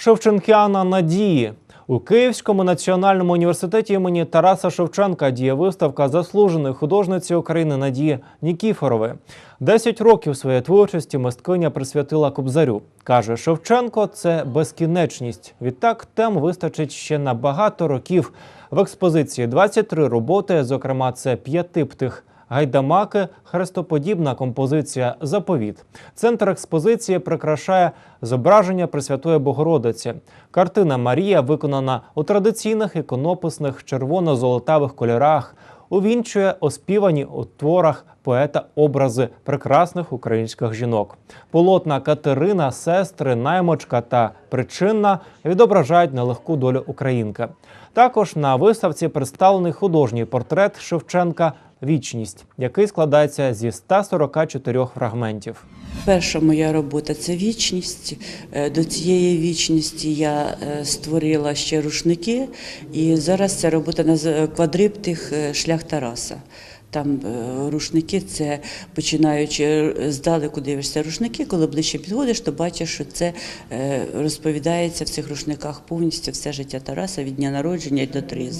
Шевченкіана надії. У Київському національному університеті імені Тараса Шевченка діє виставка заслуженої художниці України Надії Нікіфорової. Десять років своєї творчості мисткиня присвятила Кобзарю. Каже, Шевченко це безкінечність. Відтак тем вистачить ще на багато років. В експозиції 23 роботи, зокрема, це п'ятиптих Гайдамаки, хрестоподібна композиція Заповіт. Центр експозиції прикрашає зображення Пресвятої Богородиці. Картина Марія виконана у традиційних іконописних червоно-золотавих кольорах. Увінчує оспівані у творах поета образи прекрасних українських жінок. Полотна Катерина, сестри, наймочка та причинна відображають нелегку долю українки. Також на виставці представлений художній портрет Шевченка Вічність, який складається зі 144 фрагментів. Перша моя робота це вічність. Е, До цієї вічності я е, створила ще рушники, і зараз ця робота квадриптих е, шлях Тараса. Там рушники, це починаючи здалеку дивишся рушники, коли ближче підходиш, то бачиш, що це розповідається в цих рушниках повністю все життя Тараса від дня народження до тризни.